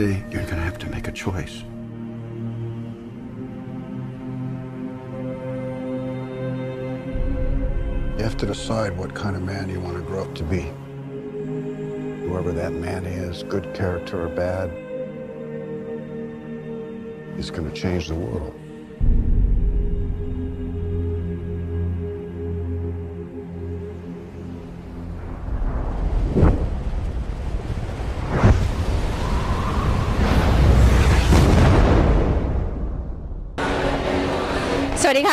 One day, you're gonna have to make a choice. You have to decide what kind of man you want to grow up to be. Whoever that man is, good character or bad, is going to change the world.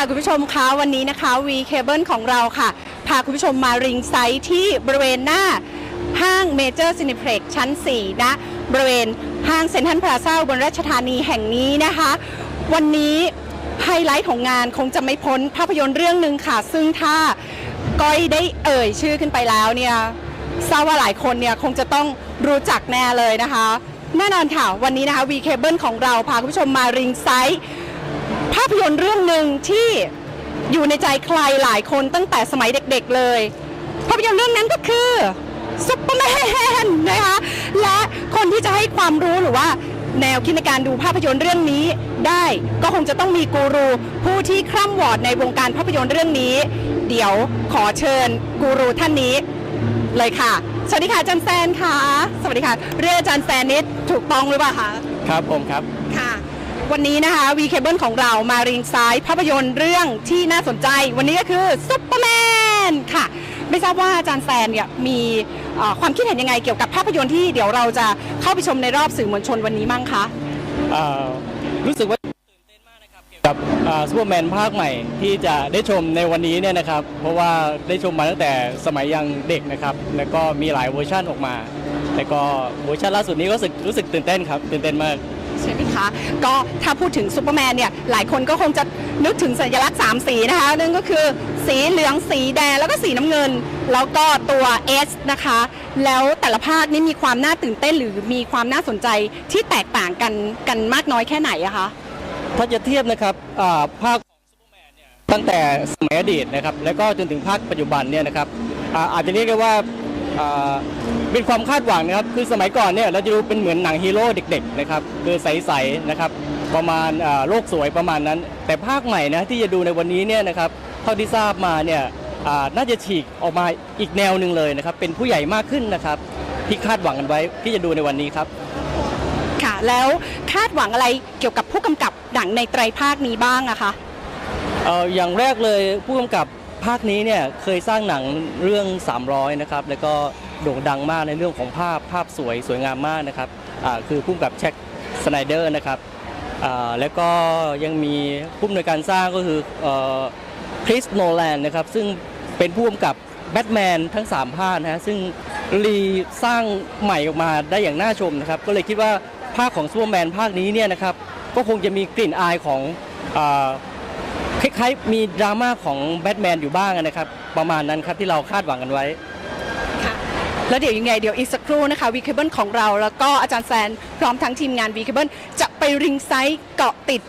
ค่ะคุณผู้ชมคะวันนี้นะคะ V Cable ของเราค่ะ พาคุณผู้ชมมาริงไซต์ที่บริเวณหน้าห้างเมเจอร์ซินิเพล็กชั้น 4 นะ บริเวณห้างเซ็นทรัลพลาซ่าบนราชธานีแห่งนี้นะคะ วันนี้ไฮไลท์ของงานคงจะไม่พ้นภาพยนตร์เรื่องหนึ่งค่ะ ซึ่งถ้าก้อยได้เอ่ยชื่อขึ้นไปแล้วเนี่ยทราบว่าหลายคนเนี่ยคงจะต้องรู้จักแน่เลยนะคะ แน่นอนค่ะ วันนี้นะคะ V Cable ของเราพาคุณผู้ชมมาริงไซต์ ภาพยนตร์เรื่องหนึ่งที่อยู่ในใจใครหลายคนตั้งแต่สมัยเด็กๆเลย ภาพยนตร์เรื่องนั้นก็คือซุปเปอร์แมนนะคะและคนที่จะให้ความรู้หรือว่าแนวคิดในการดูภาพยนตร์เรื่องนี้ได้ก็คงจะต้องมีกูรูผู้ที่คร่ำวอดในวงการภาพยนตร์เรื่องนี้ เดี๋ยวขอเชิญกูรูท่านนี้เลยค่ะ สวัสดีค่ะอาจารย์แซนค่ะ สวัสดีค่ะ เรียกอาจารย์แซนนิดถูกต้องหรือเปล่าคะ ครับผมครับ ค่ะ วันนี้นะคะ V Cable ของเรามาริงซ้ายภาพยนตร์เรื่องที่น่าสนใจ วันนี้ก็คือซุปเปอร์แมนค่ะ ไม่ทราบว่าอาจารย์แซนเนี่ยมีความคิดเห็นยังไงเกี่ยวกับภาพยนตร์ที่เดี๋ยวเราจะเข้าไปชมในรอบสื่อมวลชนวันนี้มั่งคะรู้สึกว่าตื่นเต้นมากนะครับเกี่ยวกับซูเปอร์แมนภาคใหม่ที่จะได้ชมในวันนี้เนี่ยนะครับ เพราะว่าได้ชมมาตั้งแต่สมัยยังเด็กนะครับ แล้วก็มีหลายเวอร์ชันออกมาแล้วก็เวอร์ชันล่าสุดนี้ก็รู้สึกตื่นเต้นครับตื่นเต้นมาก ใช่ไหมคะ ก็ถ้าพูดถึงซูเปอร์แมนเนี่ย หลายคนก็คงจะนึกถึงสัญลักษณ์3สีนะคะ นั่นก็คือสีเหลืองสีแดงแล้วก็สีน้ำเงิน แล้วก็ตัว S นะคะ แล้วแต่ละภาคนี้มีความน่าตื่นเต้นหรือมีความน่าสนใจที่แตกต่างกันกันมากน้อยแค่ไหนอะคะ ถ้าจะเทียบนะครับภาคของซูเปอร์แมนเนี่ยตั้งแต่สมัยอดีตนะครับ แล้วก็จนถึงภาคปัจจุบันเนี่ยนะครับอาอาจจะเรียกได้ว่า เป็นความคาดหวังนะครับ คือสมัยก่อนเนี่ยเราจะดูเป็นเหมือนหนังฮีโร่เด็กๆนะครับคือใสๆนะครับประมาณอ่าโลกสวยประมาณนั้น แต่ภาคใหม่นะที่จะดูในวันนี้เนี่ยนะครับเท่าที่ทราบมาเนี่ยอ่าน่าจะฉีกออกมาอีกแนวหนึ่งเลยนะครับ เป็นผู้ใหญ่มากขึ้นนะครับที่คาดหวังกันไว้ที่จะดูในวันนี้ครับ ค่ะแล้วคาดหวังอะไรเกี่ยวกับผู้กำกับหนังในไตรภาคนี้บ้างอะคะเอ่ออย่างแรกเลยผู้กำกับ ภาคนี้เนี่ยเคยสร้างหนังเรื่อง 300 นะครับ แล้วก็โด่งดังมากในเรื่องของภาพภาพสวยสวยงามมากนะครับคือผู้กำกับแช็คสไนเดอร์นะครับแล้วก็ยังมีผู้อำนวยการสร้างก็คือคริสโนแลนนะครับ ซึ่งเป็นผู้กำกับแบทแมนทั้ง 3 ภาคนะฮะซึ่งรีสร้างใหม่ออกมาได้อย่างน่าชมนะครับ ก็เลยคิดว่าภาคของซูเปอร์แมนภาคนี้เนี่ยนะครับ ก็คงจะมีกลิ่นอายของ ล้ายๆมีดราม่าของแบทแมนอยู่บ้างนะครับ ประมาณนั้นครับที่เราคาดหวังกันไว้ค่ะแล้วเดี๋ยวยังไงเดี๋ยวอีกสักครู่นะคะวีคเบิลของเรา แล้วก็อาจารย์แซนพร้อมทั้งทีมงานวีคเบิลจะไปริงไซต์เกาะติด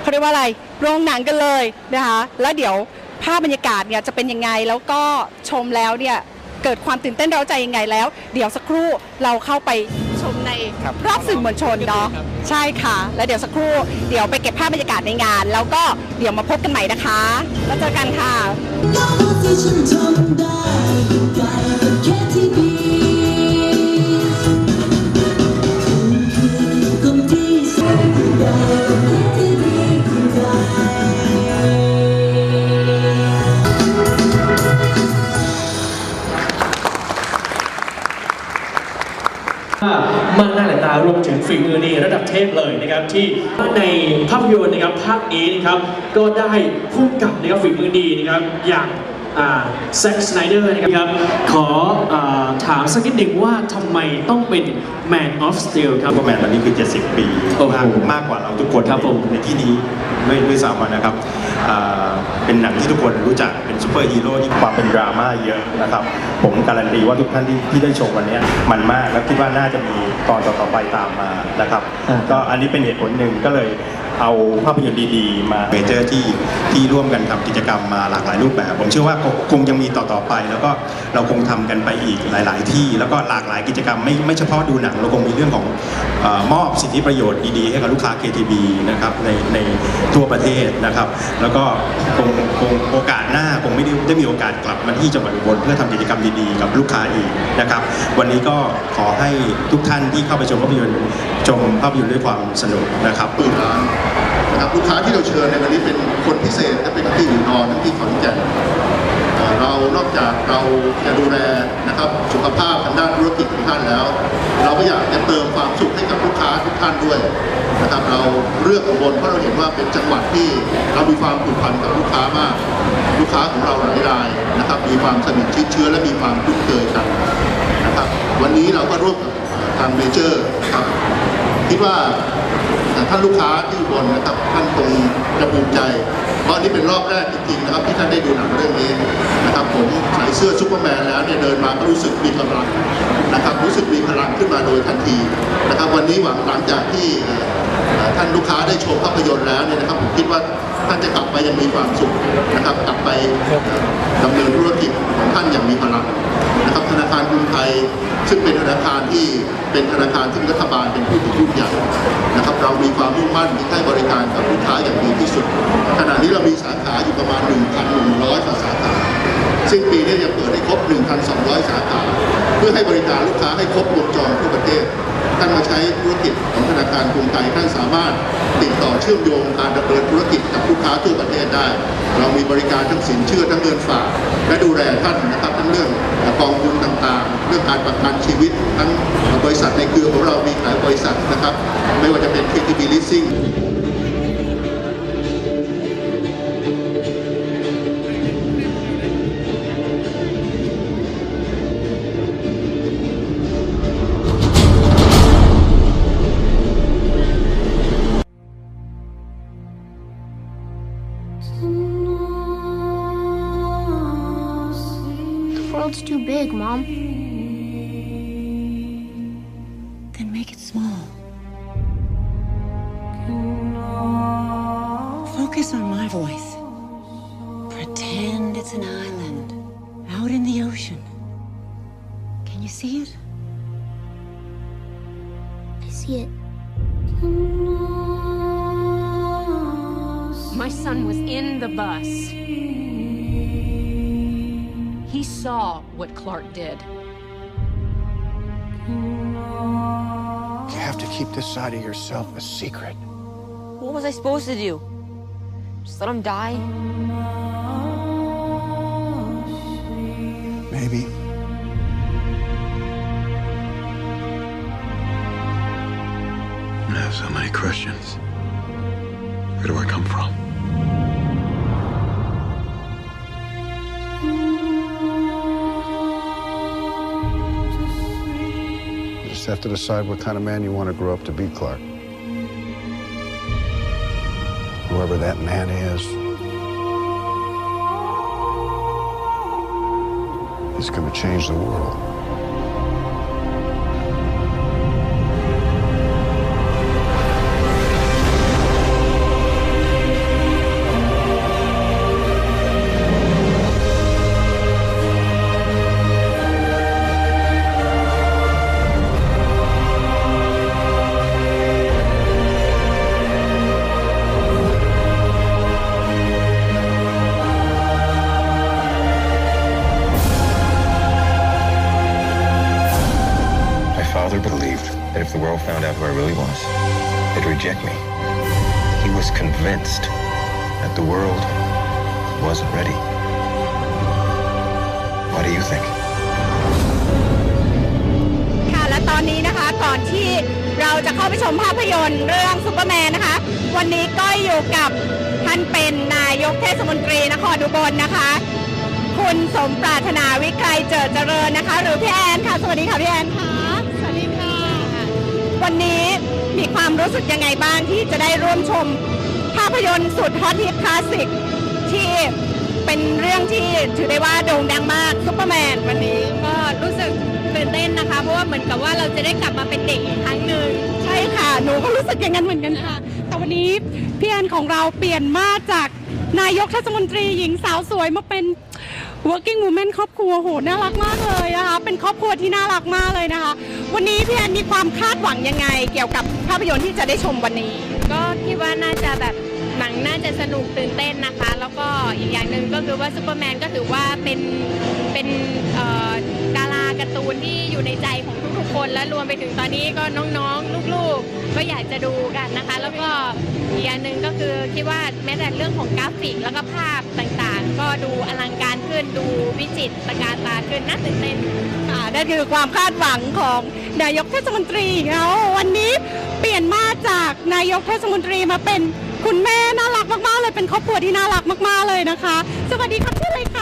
เขาเรียกว่าอะไรโรงหนังกันเลยนะคะแล้วเดี๋ยวภาพบรรยากาศเนี่ยจะเป็นยังไงแล้วก็ชมแล้วเนี่ยเกิดความตื่นเต้นเร้าใจยังไงแล้ว เดี๋ยวสักครู่เราเข้าไป ชมในครับรอบสื่อมวลชนเนาะครับ ใช่ค่ะ แล้วเดี๋ยวสักครู่เดี๋ยวไปเก็บภาพบรรยากาศในงาน แล้วก็เดี๋ยวมาพบกันใหม่นะคะ แล้วเจอกันค่ะก็ที่ฉันทำได้ใกล้กับ มากหน้าหลายตารวมถึงฝีมือนี่ระดับเทพเลยนะครับที่ในภาพยนตร์นะครับภาคนี้นะครับก็ได้พุ่กับนะครับฝีมือดีนะครับอย่าง แซ็กสไนเดอร์นะครับ ขออาถามสักนิดหนึ่งว่าทำไมต้องเป็น Man of Steel ครับซูเปอร์แมนวันนี้คือ 70 ปีโอ้โหมากมากกว่าเราทุกคนครับผม ในที่นี้ด้วยด้วยซ้ำนะครับอ่าเป็นหนังที่ทุกคนรู้จักเป็นซูเปอร์ฮีโร่ที่ความเป็นดราม่าเยอะนะครับ ผมการันตีว่าทุกท่านที่ที่ได้ชมวันนี้มันมากแล้วคิดว่าน่าจะมีตอนต่อๆไปตามมานะครับ ก็อันนี้เป็นเหตุผลหนึ่งก็เลยเอาภาพยนตร์ดีๆ มาเมเจอร์ที่ที่ร่วมกันทำกิจกรรมมาหลากหลายรูปแบบ ผมเชื่อว่าคงยังมีต่อๆไป แล้วก็เราคงทำกันไปอีกหลาย ๆ ที่ แล้วก็หลากหลายกิจกรรมไม่ไม่เฉพาะดูหนังเราคงมีเรื่องของอมอบสิทธิประโยชน์ดีๆ ให้กับลูกค้า KTV นะครับในในทั่วประเทศนะครับ แล้วก็คงคงโอกาสหน้าคงไม่ได้ได้มีโอกาสกลับมาที่จังหวัดอุบลเพื่อทำกิจกรรมดีๆ กับลูกค้าอีกนะครับ วันนี้ก็ขอให้ทุกท่านที่เข้าไปชมภาพยนตร์ชมภาพยนตร์ด้วยความสนุกนะครับปื นะครับลูกค้าที่เราเชิญในวันนี้เป็นคนพิเศษและเป็นที่อยู่นอนทั้งที่ขอนแก่นเอ่อเรานอกจากเราจะดูแลนะครับสุขภาพทางด้านธุรกิจของท่านแล้ว เราก็อยากจะเติมความสุขให้กับลูกค้าทุกท่านด้วยนะครับเราเลือกอุบลเพราะเราเห็นว่าเป็นจังหวัดที่เรามีความผูกพันกับลูกค้ามาก ลูกค้าของเราหลายรายนะครับมีความสนิทชิดเชื้อและมีความคุ้นเคยกันนะครับวันนี้เราก็ร่วมกับทางเมเจอร์ครับคิดว่า ท่านลูกค้าที่อุบลนะครับท่านคงจะภูมิใจ เพราะนี่เป็นรอบแรกจริงๆนะครับที่ท่านได้ดูหนังเรื่องนี้นะครับผมใส่เสื้อซูเปอร์แมนแล้วเนี่ยเดินมาก็รู้สึกมีกำลังนะครับรู้สึกมีพลังขึ้นมาโดยทันทีนะครับวันนี้หวังหลังจากที่ท่านลูกค้าได้ชมภาพยนตร์แล้วเนี่ยนะครับผมคิดว่าท่านจะกลับไปยังมีความสุขนะครับ กลับไปเอ่อดำเนินธุรกิจของท่านอย่างมีพลังนะครับธนาคารกรุงไทยซึ่งเป็นธนาคารที่เป็นธนาคารที่รัฐบาลเป็นผู้ถือหุ้นใหญ่ มีความมุ่งมั่นที่ให้บริการกับลูกค้าอย่างดีที่สุด ขณะนี้เรามีสาขาอยู่ประมาณ 1,100กว่าสาขาซึ่งปีนี้จะเปิดให้ครบ 1,200 สาขา เพื่อให้บริการลูกค้าให้ครบวงจรทั่วประเทศ ท่านมาใช้ธุรกิจของธนาคารกรุงไทยท่านสามารถติดต่อเชื่อมโยงการดำเนินธุรกิจกับลูกค้าทั่วประเทศได้ เรามีบริการทั้งสินเชื่อทั้งเงินฝาก และดูแลท่านนะครับทั้งเรื่องกองทุนต่างๆ เรื่องการประกันชีวิตทั้งบริษัทในเครือของเรามีหลายบริษัทนะครับ ไม่ว่าจะเป็น KTB Leasing He saw what Clark did. You have to keep this side of yourself a secret. What was I supposed to do? Just let him die? Maybe. I have so many questions. Where do I come from? Just have to decide what kind of man you want to grow up to be, Clark. Whoever that man is, he's going to change the world. Who I really was, they'd reject me. He was convinced that the world wasn't ready. What do you think? ค่ะ และตอนนี้นะคะ ก่อนที่เราจะเข้าไปชมภาพยนตร์เรื่องซูเปอร์แมนนะคะ วันนี้ก้อยอยู่กับท่านเป็นนายกเทศมนตรีนครอุบลนะคะ คุณสมปรารถนาวิกรเจิดเจริญนะคะ หรือพี่แอนค่ะ สวัสดีค่ะพี่แอนค่ะ วันนี้มีความรู้สึกยังไงบ้างที่จะได้ร่วมชม ภาพยนตร์สุดฮอตฮิตคลาสสิกที่เป็นเรื่องที่ถือได้ว่าโด่งดังมากซูเปอร์แมนวันนี้ ก็รู้สึกตื่นเต้นนะคะ เพราะว่าเหมือนกับว่าเราจะได้กลับมาเป็นเด็กอีกครั้งหนึ่งใช่ค่ะ หนูก็รู้สึกอย่างนั้นเหมือนกันค่ะ แต่วันนี้พี่แอนของเราเปลี่ยนมาจากนายกเทศมนตรีหญิงสาวสวยมาเป็น working woman ครอบครัวโหน่ารักมากเลยนะคะ เป็นครอบครัวที่น่ารักมากเลยนะคะ วันนี้พี่แอนมีความคาดหวังยังไง เกี่ยวกับภาพยนตร์ที่จะได้ชมวันนี้ ก็คิดว่าน่าจะแบบหนังน่าจะสนุกตื่นเต้นนะคะ แล้วก็อีกอย่างหนึ่งก็คือว่าซูเปอร์แมนก็ถือว่าเป็นเป็นดาราการ์ตูนที่อยู่ในใจของทุกๆคน และรวมไปถึงตอนนี้ก็น้องๆ ลูกๆ ก็อยากจะดูกันนะคะ แล้วก็อีกอย่างหนึ่งก็คือคิดว่าแม้แต่เรื่องของกราฟิกแล้วก็ภาพต่างๆ ก็ดูอลังการ นดูวิจิตรตระการตาขึ้นน่าตื่นเต้นค่ะนั่นคือความคาดหวังของนายกเทศมนตรีเขาวันนี้เปลี่ยนมาจากนายกเทศมนตรีมาเป็นคุณแม่น่ารักมากๆเลยเป็นครอบครัวที่น่ารักมากๆเลยนะคะ สวัสดีครับชื่ออะไรคะ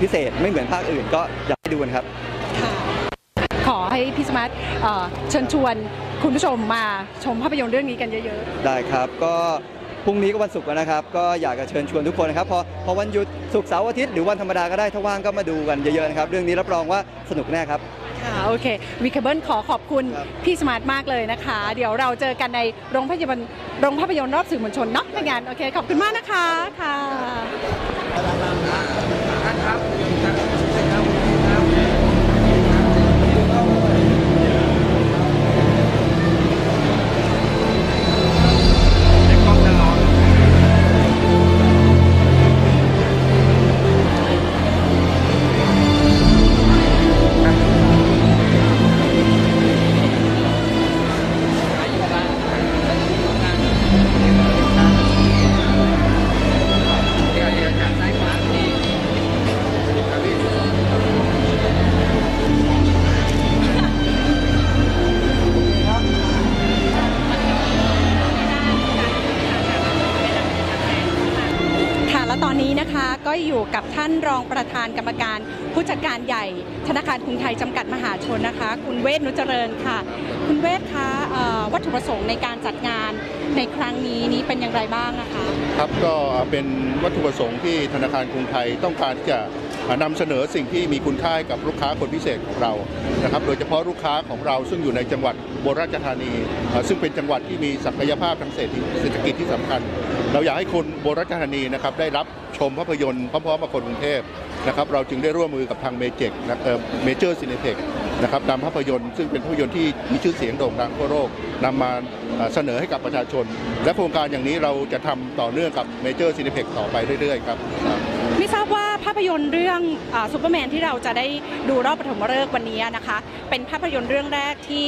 พิเศษไม่เหมือนภาคอื่นก็อยากให้ดูนะครับ ขอให้พี่สมาร์ทเอ่อเชิญชวนคุณผู้ชมมาชมภาพยนตร์เรื่องนี้กันเยอะๆได้ครับ ก็พรุ่งนี้ก็วันศุกร์แล้วนะครับ ก็อยากจะเชิญชวนทุกคนนะครับ พอพอวันหยุดศุกร์เสาร์อาทิตย์หรือวันธรรมดาก็ได้ ถ้าว่างก็มาดูกันเยอะๆนะครับ เรื่องนี้รับรองว่าสนุกแน่ครับค่ะ โอเควีเคเบิลขอขอบคุณครับ พี่สมาร์ทมากเลยนะคะ เดี๋ยวเราเจอกันในโรงภาพยนตร์โรงภาพยนตร์รอบสื่อมวลชนเนาะในงาน โอเค ขอบคุณมากนะคะ ค่ะ ตอนนี้นะคะก็อยู่กับท่านรองประธานกรรมการ ผู้จัดการใหญ่ ธนาคารกรุงไทยจำกัดมหาชนนะคะ คุณเวศนุเจริญค่ะ คุณเวศคะวัตถุประสงค์ในการจัดงานในครั้งนี้นี้เป็นอย่างไรบ้างนะคะ ครับก็เป็นวัตถุประสงค์ที่ธนาคารกรุงไทยต้องการที่จะ นำเสนอสิ่งที่มีคุณค่ากับลูกค้าคนพิเศษของเรานะครับโดยเฉพาะลูกค้าของเราซึ่งอยู่ในจังหวัดอุบลราชธานี ซึ่งเป็นจังหวัดที่มีศักยภาพทางเศรษฐกิจที่สำคัญ เราอยากให้คนอุบลราชธานีนะครับได้รับชมภาพยนตร์พร้อมๆกับคนกรุงเทพนะครับเราจึงได้ร่วมมือกับทางเมเจกนะเมเจอร์ซินเทคนะครับนำภาพยนตร์ซึ่งเป็นภาพยนตร์ที่มีชื่อเสียงโด่งดังทั่วโลกนำมาเอ่อเสนอให้กับประชาชน และโครงการอย่างนี้เราจะทำต่อเนื่องกับเมเจอร์ซินเทคต่อไปเรื่อยๆครับไม่ทราบว่า ภาพยนตร์เรื่องซูเปอร์แมนที่เราจะได้ดูรอบปฐมฤกษ์วันนี้นะคะ เป็นภาพยนตร์เรื่องแรกที่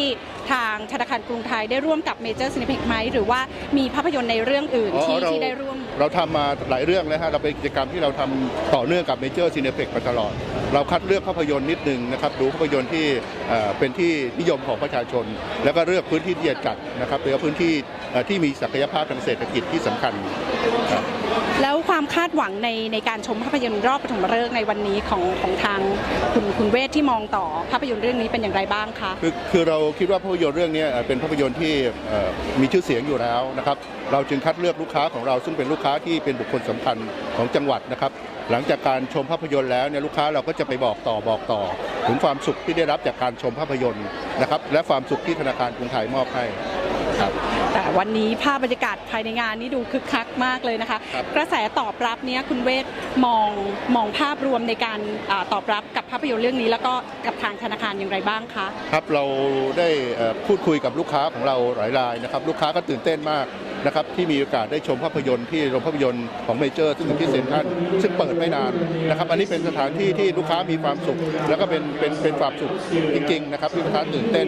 ทางธนาคารกรุงไทยได้ร่วมกับเมเจอร์ซินิเพ็กไหมหรือว่ามีภาพยนตร์ในเรื่องอื่นอ๋อที่เราที่ได้ร่วม เราทำมาหลายเรื่องแล้วฮะเราเป็นกิจกรรมที่เราทำต่อเนื่องกับเมเจอร์ซีเนเ e กมาตลอด เราคัดเลือกภาพยนตร์นิดนึงนะครับดูภาพยนตร์ที่เอ่อเป็นที่นิยมของประชาชน แล้วก็เลือกพื้นที่ที่จะจัดนะครับโดยเฉพาะพื้นที่เอ่อที่มีศักยภาพทางเศรษฐกิจที่สำคัญครับ แล้วความคาดหวังในในการชมภาพยนตร์รอบปฐมฤกษ์ในวันนี้ของของทางคุณคุณเวทที่มองต่อภาพยนตร์เรื่องนี้เป็นอย่างไรบ้างคะคือคือเราคิดว่าภาพยนตร์เรื่องนี้เป็นภาพยนตร์ที่มีชื่อเสียงอยู่แล้วนะครับเราจึงคัดเลือกลูกค้าของเราซึ่งเป็นลูกค้าที่เป็นบุคคลสำคัญของจังหวัดนะครับหลังจากการชมภาพยนตร์แล้วเนี่ยลูกค้าเราก็จะไปบอกต่อบอกต่อ ถึงความสุขที่ได้รับจากการชมภาพยนตร์นะครับและความสุขที่ธนาคารกรุงไทยมอบให้ครับ แต่วันนี้ภาพบรรยากาศภายในงานนี่ดูคึกคักมากเลยนะคะครับกระแสตอบรับเนี้ยคุณเวทมองมองภาพรวมในการอาตอบรับกับภาพยนตร์เรื่องนี้ แล้วก็กับทางธนาคารอย่างไรบ้างคะครับเราได้เอ่อพูดคุยกับลูกค้าของเราหลายรายนะครับ ลูกค้าก็ตื่นเต้นมาก นะครับที่มีโอกาสได้ชมภาพยนตร์ที่โรงภาพยนตร์ของเมเจอร์ ซึ่งอยู่ที่เซ็นทรัลซึ่งเปิดไม่นานนะครับอันนี้เป็นสถานที่ที่ลูกค้ามีความสุข แล้วก็เป็นเป็นเป็นความสุขจริงๆนะครับที่ลูกค้าตื่นเต้น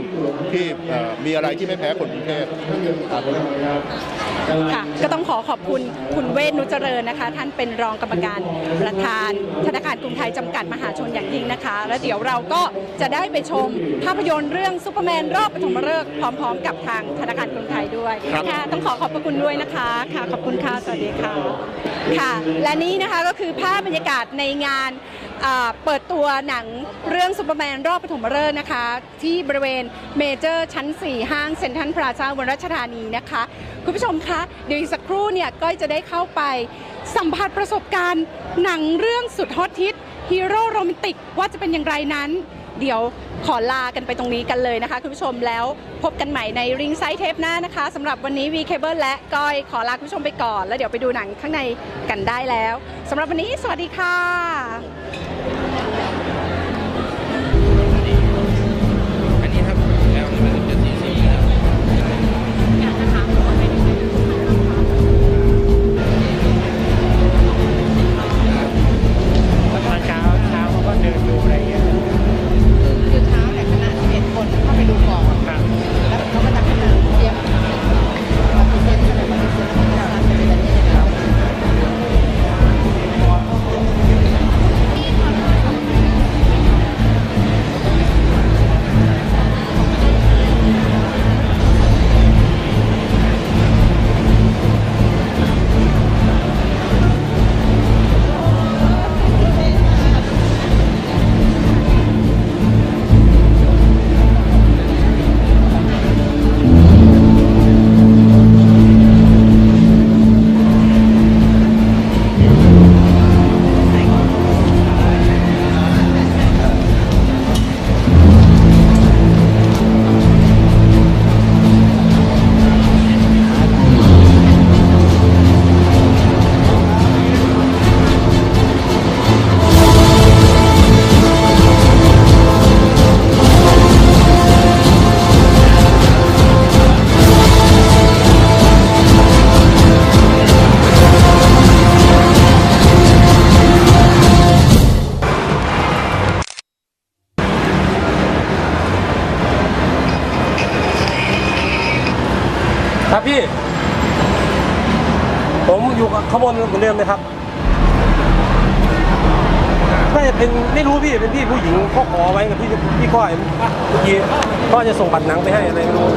ที่เอ่อมีอะไรที่ไม่แพ้คนกรุงเทพครับค่ะก็ต้องขอขอบคุณคุณเวทนุจเจริญนะคะ ท่านเป็นรองกรรมการประธานธนาคารกรุงไทยจำกัดมหาชนอย่างยิ่งนะคะ แล้วเดี๋ยวเราก็จะได้ไปชมภาพยนตร์เรื่องซูเปอร์แมนรอบปฐมฤกษ์พร้อม ๆ กับทางธนาคารกรุงไทยด้วยครับค่ะต้องขอขอบพระคุณด้วยนะคะค่ะขอบคุณค่ะสวัสดีค่ะค่ะ และนี่นะคะก็คือภาพบรรยากาศในงานเปิดตัวหนังเรื่องซูเปอร์แมนรอบปฐมฤกษ์นะคะ ที่บริเวณเมเจอร์ชั้น 4 ห้างเซ็นทรัลพลาซ่าบนรัชธานีนะคะ คุณผู้ชมคะเดี๋ยวอีกสักครู่เนี่ยก้อยจะได้เข้าไปสัมผัสประสบการณ์หนังเรื่องสุดฮอตฮิตฮีโร่โรแมนติกว่าจะเป็นอย่างไรนั้น เดี๋ยวขอลากันไปตรงนี้กันเลยนะคะคุณผู้ชมแล้วพบกันใหม่ในริงไซต์เทปหน้านะคะสำหรับวันนี้วีเคเบิลและก้อยขอลาคุณผู้ชมไปก่อน แล้วเดี๋ยวไปดูหนังข้างในกันได้แล้วสำหรับวันนี้สวัสดีค่ะ เหมือนเดิมเลยครับน่าจะเป็นไม่รู้พี่เป็นพี่ผู้หญิงเขาขอไว้กับพี่พี่ก้อยเมื่อกี้ก็จะส่งบัตรหนังไปให้อะไรไม่รู้